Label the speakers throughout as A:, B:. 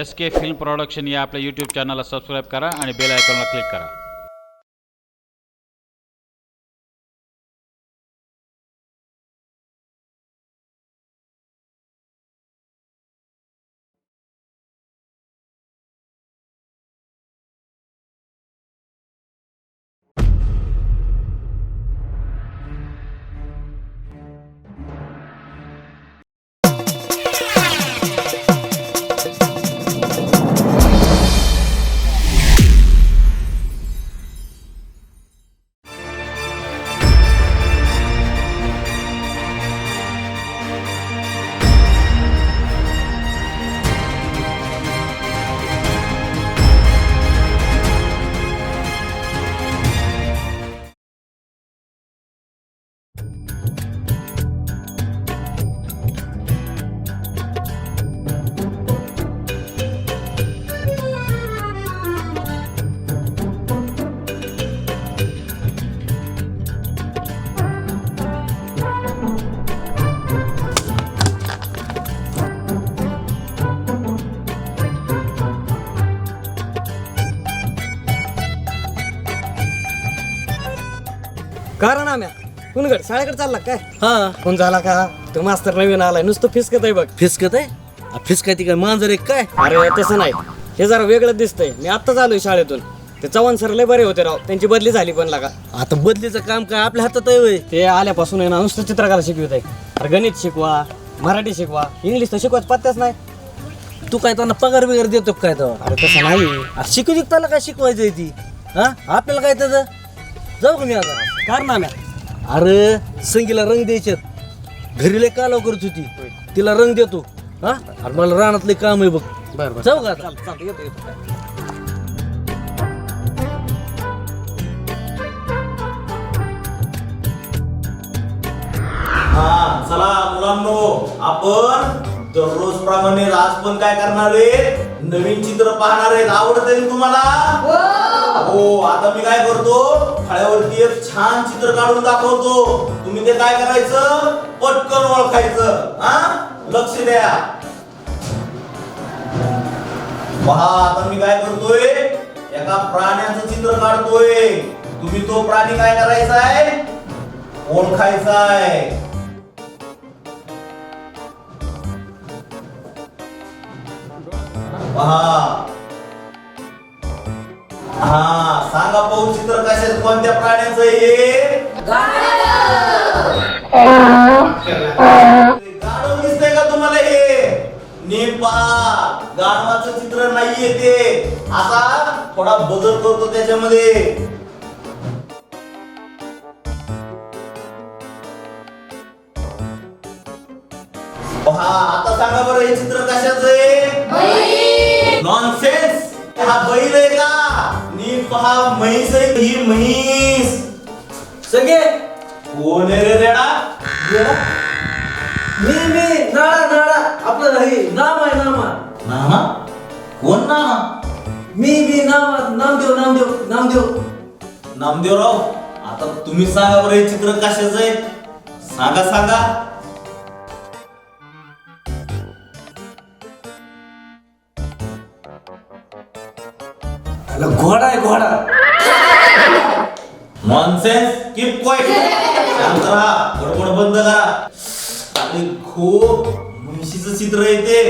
A: S के film production या आपल्या YouTube चॅनलला सबस्क्राईब करा आणि बेल आयकॉनला क्लिक करा.
B: कुणगड शाळेकडे चालला काय?
C: हा.
B: कोण झाला का? तो मास्तर नवीन आलाय नुसतं फिसकत आहे बघ.
C: फिसकत आहे? फिसकत ती काय मांजर आहे काय?
B: अरे तसं नाही. हे जरा वेगळं दिसतंय. मी आत्ताच आलोय शाळेतून. ते चव्हाण सर लय बरे होते राव. त्यांची बदली झाली पण लागा.
C: आता बदलीचं काम काय? आपल्या हातात आहे वय
B: ते आल्यापासून आहे ना नुसतं चित्रकला शिकवत आहे. अरे गणित शिकवा मराठी शिकवा. इंग्लिश तर शिकवत पत्त्याच नाही.
C: तू काय त्यांना पगार बिगार देतो का काय तर
B: अरे तसं नाही.
C: शिकू त्याला काय शिकवायचंय ती? हा? आपल्याला काय त्याचं? जाऊ का मी आता?
B: कारण आम्या
C: अरे संगीला रंग द्यायचे. घरी लय कालव करत होती. तिला रंग देतो. हा? अरे मला रानातले काम आहे बघ.
B: बरं बरं.
C: जाऊ का आता?
B: चालतं चालतं येतो येतो.
D: हा चला मुलांनो आपण दररोज प्रमाणे आज पण काय करणार आहे? नवीन चित्र पाहणार आहेत. आवडत आहे तुम्हाला? हो आता मी काय करतो? फळ्यावरती एक छान चित्र काढून दाखवतो. तुम्ही ते काय करायचं? पटकन ओळखायचं. हा? लक्ष द्या. पहा आता मी काय करतोय? एका प्राण्याचं चित्र काढतोय. तुम्ही तो प्राणी काय करायचा आहे ओळखायचा आहे पहा. हा सांगा पाहू चित्र कशात कोणत्या प्राण्याचं हे? गाढव दिसतंय का तुम्हाला हे? नीट पहा गाढवाचं चित्र नाहीये ते. आता थोडा बदल करतो त्याच्यामध्ये. पहा आता सांगा बरं हे चित्र कशाचं आहे? नॉनसेन्स हा बैल आहे का? पहा म्हैस आहे ही म्हैस.
C: सगळे?
D: कोण आहे रे रेडा? रेडा?
C: मी मी नाळा नाळा आपलं नाही नाम आहे नामा
D: नाना कोण नाना
C: मी मी नाम नामदेव नामदेव नामदेव.
D: नामदेवराव आता तुम्ही सांगा बरं हे चित्र कशाचं आहे? सांगा सांगा.
C: अरे घोडा आहे घोडा.
D: नॉनसेन्स कीप क्वाइट शांत राहा. गडबड बंद करा. आणि खूप म्हशीचं चित्र आहे ते.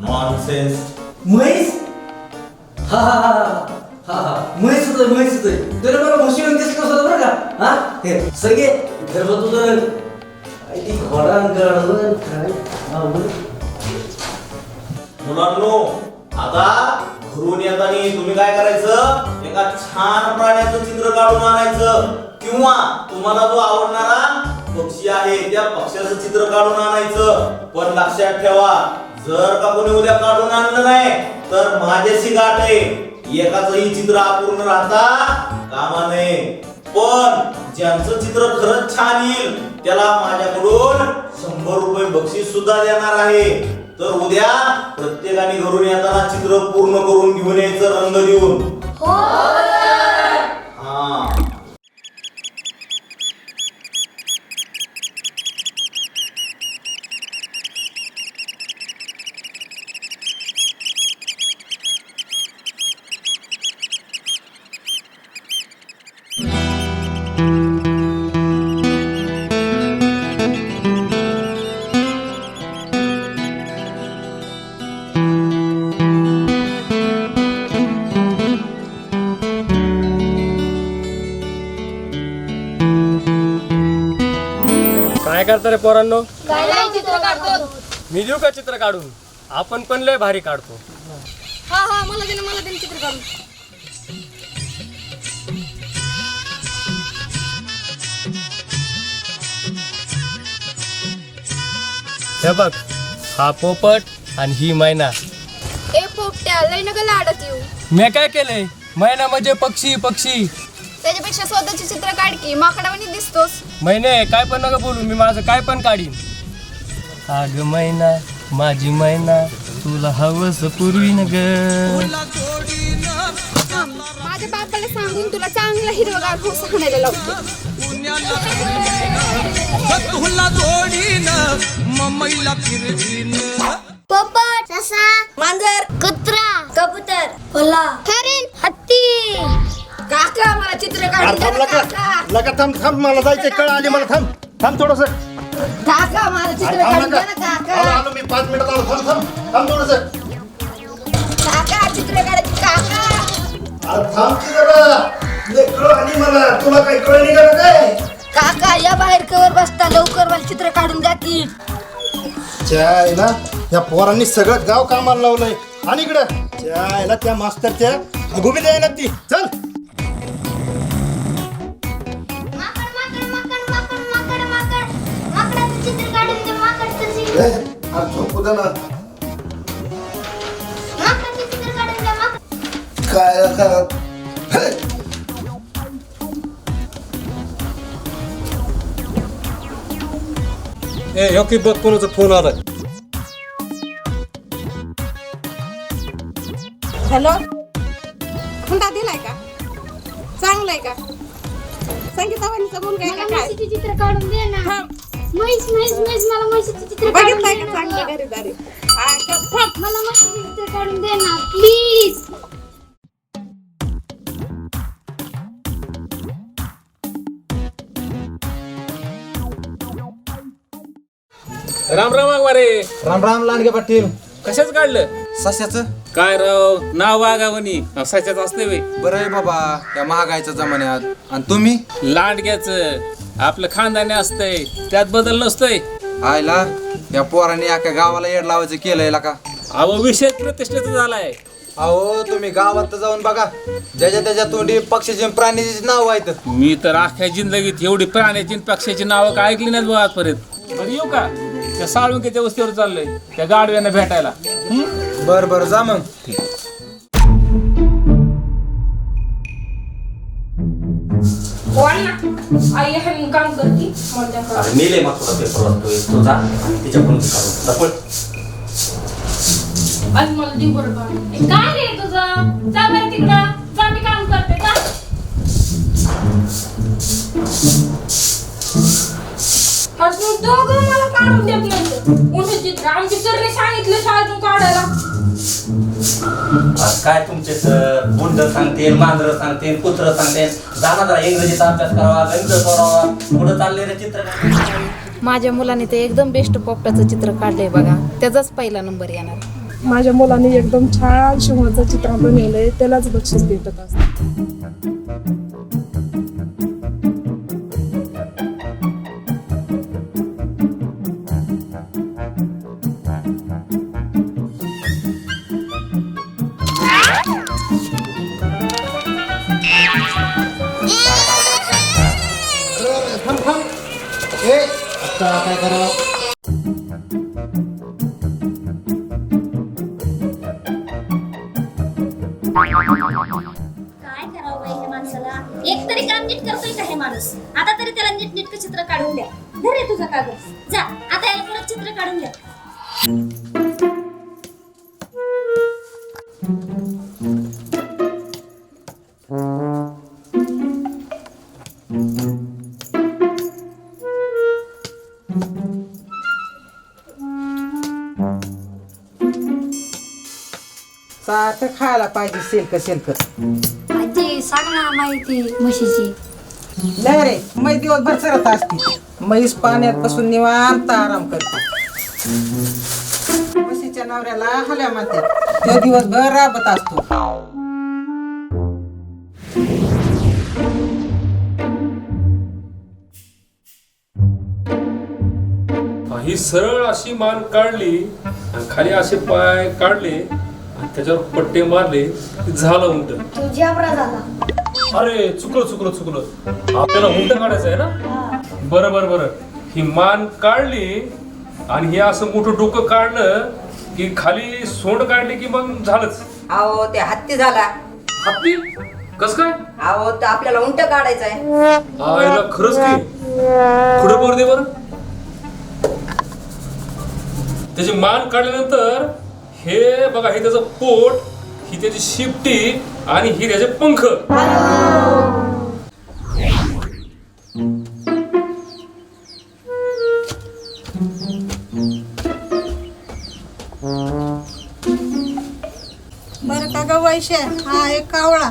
D: नॉनसेन्स
C: म्हैस? हा हा हा हा. हा म्हैस होतं म्हैस होतं. तुला मला म्हशी रंग दिसलं होतं बरं का? हा? हे सगळे धर्म तुझं रंग ती घोडा गाडवं काय?
D: मुलांनो आता घरून येताना तुम्ही काय करायचं? एका छान प्राण्याचं चित्र काढून आणायचं. किंवा तुम्हाला जो आवडणारा पक्षी आहे त्या पक्ष्याचं चित्र काढून आणायचं. पण लक्षात ठेवा जर का कोणी उद्या काढून आणलं नाही तर माझ्याशी गाठ आहे. एकाचंही चित्र अपूर्ण राहता कामा नये. पण ज्यांचं चित्र खरंच छान येईल त्याला माझ्याकडून शंभर रुपये बक्षीस सुद्धा देणार आहे. तर उद्या प्रत्येकाने घरून येताना चित्र पूर्ण करून घेऊन यायचं रंग देऊन. हो.
B: काय करता रे पोरांनो? मी देऊ का चित्र काढून? आपण पण लय भारी काढतो.
E: हा हा मला दे ना मला दे ना चित्र काढून.
B: हे बघ हा पोपट आणि ही मैना.
E: ए पोपट्या लय नका लाडत येऊ.
B: मी काय केलंय? मैना म्हणजे पक्षी पक्षी.
E: त्याच्यापेक्षा स्वतःची चित्र काढ की माकडावानी दिसतोस.
B: मैने काय पण नका बोलू मी माझं काय पण काढीन. अग मैना माझी मैना तुला हवस पूर्वी न ग
E: माझ्या बापाला सांगून तुला चांगला हिरवगार होस आणायला लावतो.
F: तुला जोडीन मम्मीला फिरवीन.
E: पोपट ससा मांजर कुत्रा कबूतर हरिण हत्ती. काका मला चित्र काढून ना, काका.
G: थांब थांब मला जायचंय कळ आली मला थांब थांब थोडस.
E: काका मला चित्र काढून दे ना काका.
G: आलो मी पाच मिनिटात आलो थांब थांब थांब थोडस.
E: काका चित्र काढायची काका.
G: थांब की जरा. लय कळ आली मला तुला काही कळ काय
E: काका या बाहेर कवर बसता लवकर मला चित्र काढून द्या की.
G: आहे ना या पोरांनी सगळं गाव कामाला लावलंय. आणि इकडं त्याला त्या मास्तरच्या अगोबी द्यायला ती. चल. झोपू दे ना
H: माकडाचं चित्र काढून
G: काय करत
B: ए ह्यो की बघ कोणाचा फोन आलाय.
I: हॅलो? हुंडा दिलाय का? चांगलाय का? संगीतावानीचा मुलगा आहे
H: मला
I: का काय
H: चित्र काढून दे ना.
I: हा,
H: म्हैस म्हैस म्हैस मला म्हशीचे चित्र काढून
I: बघितलंय
H: दे
I: का
H: ना.
I: चांगलं घरी दारी हा, का- थांब.
H: मला म्हशीचे चित्र काढून दे ना प्लीज
J: राम राम वाघमारे.
C: राम राम लांडगे पाटील.
J: कशाच काढलं?
C: सश्याचं
J: काय राव नाव वागावणी सशाच असते वे
C: बरं आहे बाबा या महागाईच्या जमान्यात. आणि तुम्ही?
J: लांडग्याच. आपलं खानदानी असतंय त्यात बदल नसतंय.
C: आयला या पोराने अख्या गावाला येड लावायचं केलंय का?
J: अहो विषय प्रतिष्ठेचा झालाय.
C: अहो तुम्ही गावात तर जाऊन बघा. ज्याच्या त्याच्या तोंडी पक्षीचे आणि प्राणीचे नाव आहेत. मी
J: तर अख्ख्या जिंदगीत एवढी प्राण्याची आणि पक्ष्याची नावं काय ऐकली नाहीत बघा आजपर्यंत? बरं येऊ का? त्या साळुंकीच्या वस्तीवर चाललोय त्या गाडव्यांना भेटायला. हं?
C: बर बर जा मग.
E: आई हे काम करती.
D: अरे मेले मग तुला पेपर वाटतोय तो जा. आणि तिच्याकडून काढून जा, पळ.
E: आज मला देऊ काय रे तुझं? जा बरं तिकडं. जा मी काम करते जा. आज मग दोघं मला काढून देत नाही उन्हा चित्र आमची सरने सांगितलं शाळेतून काढायला.
K: आज काय तुमचे सर? बुंड सांगतील मांजर सांगतील कुत्र सांगतील जाणार जरा इंग्रजीचा अभ्यास करावा गणित सोडावा. पुढे चालले रे चित्र
L: माझ्या मुलाने ते एकदम बेस्ट पोपटाचं चित्र काढलंय बघा. त्याचाच पहिला नंबर येणार.
I: माझ्या मुलाने एकदम छान शिवाचं चित्र बनवलंय. त्यालाच बक्षीस भेटत असतं.
G: आता काय करा
M: सारखं खायला पाहिजे शेलक शेलक
N: आजी सांग ना माहिती म्हशीची.
M: नाही रे मै दिवसभर सरत असते. म्हैस पाण्यात बसून निवांत आराम करते. म्हशीच्या नवऱ्याला हल्या म्हणतात तो दिवसभर राबत असतो.
J: ही सरळ अशी मान काढली आणि खाली असे पाय काढले त्याच्यावर पट्टे मारले की झालं उंट
N: तुझी अपरा झाला.
J: अरे चुकलं चुकलं चुकलं. आपल्याला उंट काढायचं आहे ना? बरं बरं बरं. ही मान काढली आणि हे असं मोठं डोकं काढलं की खाली सोंड काढली की मग झालंच.
M: अहो ते हत्ती झाला.
J: हत्ती? कस काय?
M: अहो तर आपल्याला उंट काढायचं आहे.
J: आयला खरंच की. पुढे पोर दे बरं? त्याची मान काढल्यानंतर हे बघा हे त्याचं पोट ही त्याची शिपटी आणि ही त्याचे पंख.
O: बरं का ग वैशे हा एक कावळा.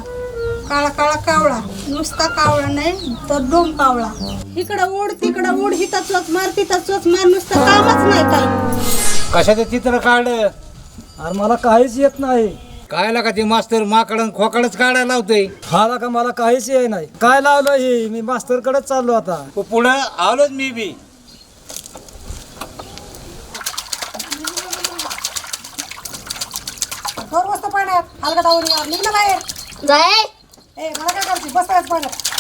O: काळा काळा कावळा. नुसता कावळा नाही तर डोम कावळा. इकडं उड तिकडं उड हिता चोच मार तिथं चोच मार नुसतं कामच नाही काय
P: कशाचं चित्र काढलं? अरे मला काहीच येत नाही. काय लागा ते मास्तर माकडं खोकडच काढायला लावतोय?
B: हा का मला काहीच ये नाही. काय लावलं हे? मी मास्तर कडेच चाललो आता.
P: पुढं आलोच मी बी.
O: दोन वाजता पाण्यात हलका डावून निघ ना बाहेर.
N: जाय.
O: ए मला काय करायची? बसतायच पाण्यात.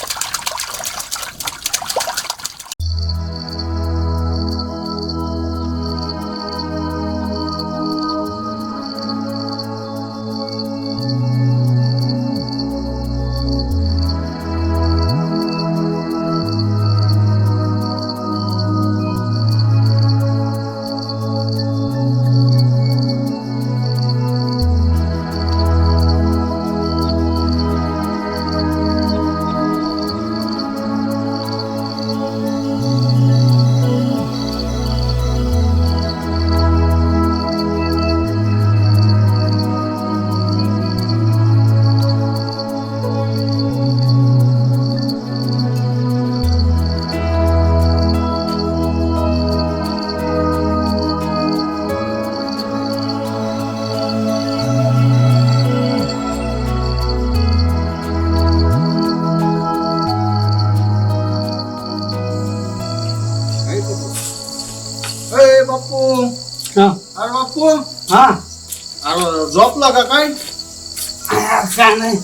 Q: काय
P: नाही.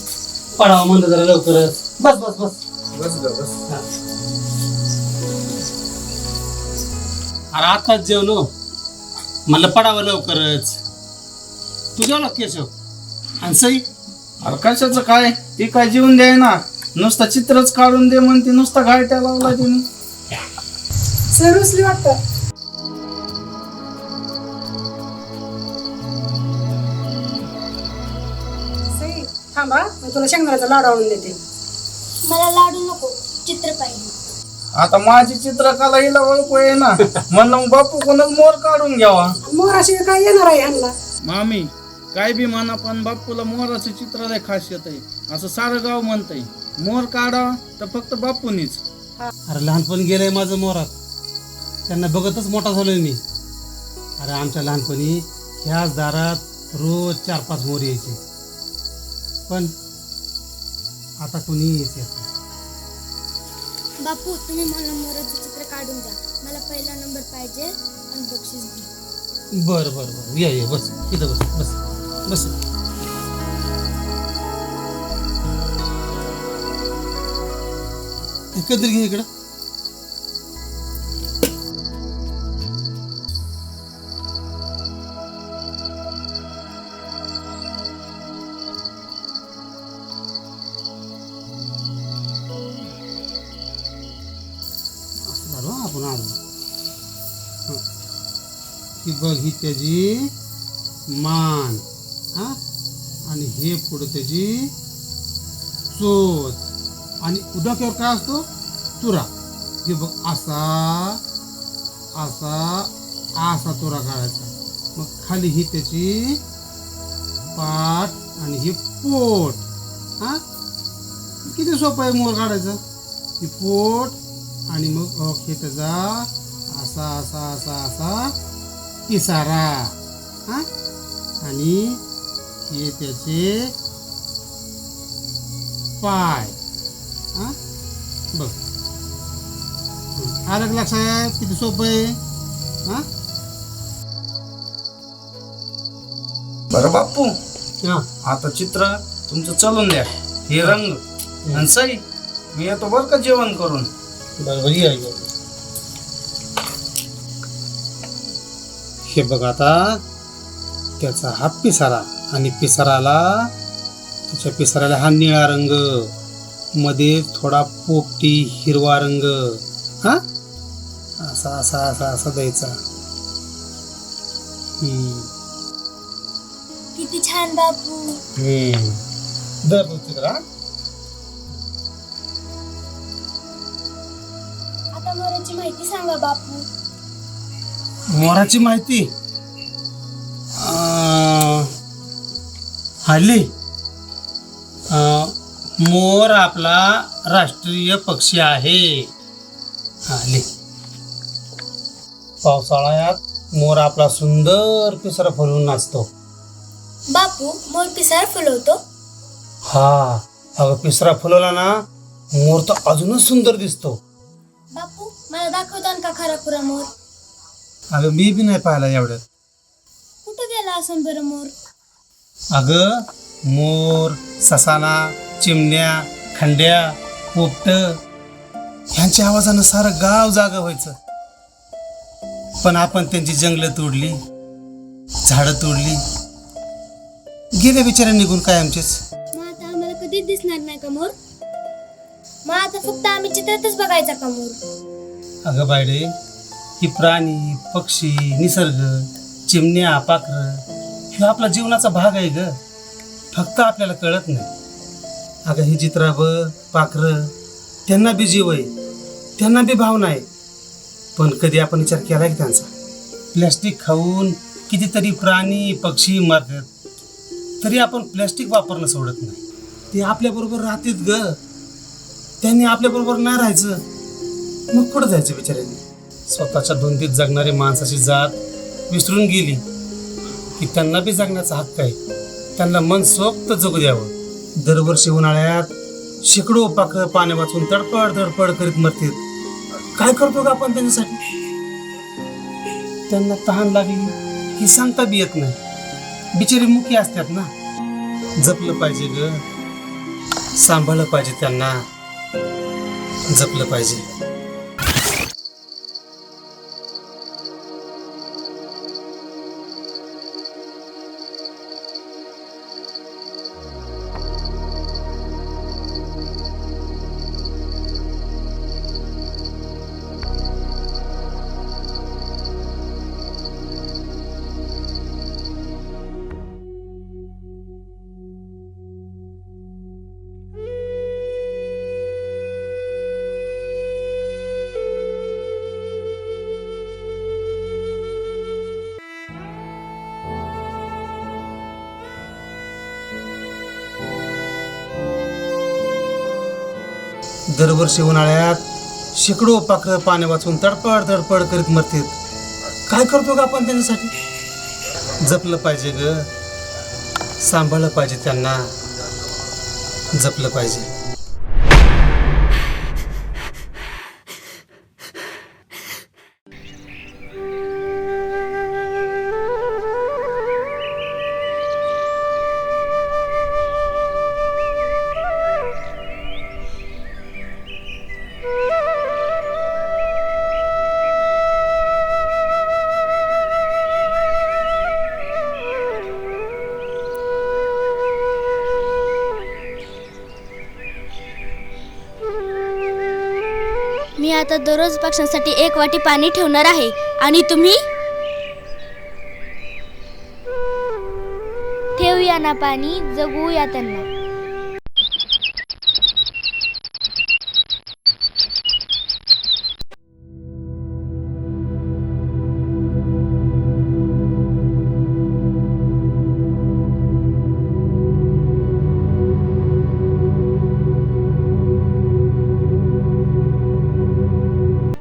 P: पडावं म्हणलं जरा लवकरच. बस बस बस.
Q: बस ग बस.
P: अरे आताच जेवलो. म्हणलं पडावं लवकरच. तू जेवला केशव? आणि सई?
Q: अरे कशाचं काय? ती काय जीवन द्याय ना. नुसतं चित्रच काढून दे म्हणते नुसता घायट्या लावला तिने.
O: सरसली वाटतं. थांबा मी तुला शेंगदाण्याचा लाडू आणून देते.
N: मला लाडू नको चित्र पाहिजे.
Q: आता माझी चित्रकला हिला ओळखू आहे ना. म्हणलं मग बापू कोणच मोर काढून घ्यावा?
O: मोराशिवाय काय येणार आहे ह्यांना
Q: मामी काय बी म्हणा पण बापूला मोराचं चित्र लय खासियत आहे. असं सारं गाव म्हणतंय. मोर काढा तर फक्त बापूनीच.
P: अरे लहानपण गेलंय माझं मोरात. त्यांना बघतच मोठा झालोय मी. अरे आमच्या लहानपणी ह्याच दारात रोज चार पाच मोर यायचे. पण आता कुणी येत नाही.
H: बापू तुम्ही मला मोराचं चित्र काढून द्या. मला पहिला नंबर पाहिजे आणि बक्षीस द्या
P: बरं बरं बरं. या ये बस. इथं बस बस. बस. कधी घे इकडं. बघ ही त्याची मान हा? आणि हे पुढं त्याची चोच. आणि उदाक्यावर काय असतो? तुरा. हे बघ असा असा असा तुरा काढायचा. मग खाली ही त्याची पाठ आणि हे पोट हा? किती सोपं आहे मोर काढायचं? हे पोट आणि मग हे त्याचा असा असा असा असा इसारा. हा? आणि हे त्याचे पाय. हा? बघ. आलं लक्षात? किती सोपं आहे? हा?
Q: बरं बापू
P: हा.
Q: आता चित्र तुमचं चालून द्या. हे रंग. आणि सई मी येतो बरं का जेवण करून?
P: बरोबर ये ये. हे बघ आता. त्याचा हा पिसारा आणि पिसाराला त्याच्या पिसाऱ्याला हा निळा रंग. मध्ये थोडा पोपटी हिरवा रंग. हा? असा असा असा असा द्यायचा.
H: किती छान बापू.
P: हम्म. दर चित्र
H: आता मोराची माहिती सांगा बापू.
P: मोराची माहिती. हल्ली मोर आपला राष्ट्रीय पक्षी आहे. हल्ली. पावसाळ्यात मोर आपला सुंदर पिसरा फुलून नाचतो.
H: बापू मोर पिसार फुलवतो?
P: हा अगं पिसरा फुलवला ना मोर तर अजूनच सुंदर दिसतो.
H: बापू मला दाखवतान का खरा खुरा मोर?
P: अगं मी बी नाही पाहिला एवढ्यात
H: कुठं गेला असं बरं मोर?
P: अगं मोर ससाना चिमण्या खंड्या पोपट ह्यांच्या आवाजानं सारं गाव जागा व्हायचं. पण आपण त्यांची जंगलं तोडली झाडं तोडली. गेल्या बिचाऱ्या निघून काय आमचेच?
H: मग आता आम्हाला कधीच दिसणार नाही का मोर? मग आता फक्त आम्ही चित्रातच बघायचा का मोर?
P: अगं बायडे की प्राणी पक्षी निसर्ग चिमण्या पाखरं हे आपला जीवनाचा भाग आहे ग. फक्त आपल्याला कळत नाही. अगं ही चित्राबं पाखरं त्यांना बी जीव आहे. त्यांना बी भावना आहे. पण कधी आपण विचार केला की त्यांचा? प्लॅस्टिक खाऊन कितीतरी प्राणी पक्षी मारतात. तरी आपण प्लॅस्टिक वापरणं सोडत नाही. ते आपल्याबरोबर राहतात ग. त्यांनी आपल्याबरोबर नाही राहायचं. मग कुठं जायचं बिचाऱ्यांनी? स्वतःच्या धुंदीत जगणारी माणसाची जात विसरून गेली की त्यांना बी जगण्याचा हक्क आहे. त्यांना मन सोक्त जगू द्यावं. दरवर्षी उन्हाळ्यात शेकडो पाखरं पाण्या वाचून तडपड तडपड करीत मरतील. काय करतो का आपण त्यांच्यासाठी? त्यांना तहान लागली ही सांगता बी येत नाही. बिचारी मुखी असतात ना. जपलं पाहिजे ग. सांभाळलं पाहिजे त्यांना. जपलं पाहिजे. दरवर्षी उन्हाळ्यात शेकडो पाखरं पाणी वाचून तडपड तडपड करीत मरतात. काय करतो का आपण त्यांच्यासाठी? जपलं पाहिजे ग. सांभाळलं पाहिजे त्यांना. जपलं पाहिजे.
R: मी आता दररोज पक्ष्यांसाठी एक वाटी पाणी ठेवणार आहे. आणि तुम्ही? ठेवूया ना पाणी जगूया त्यांना.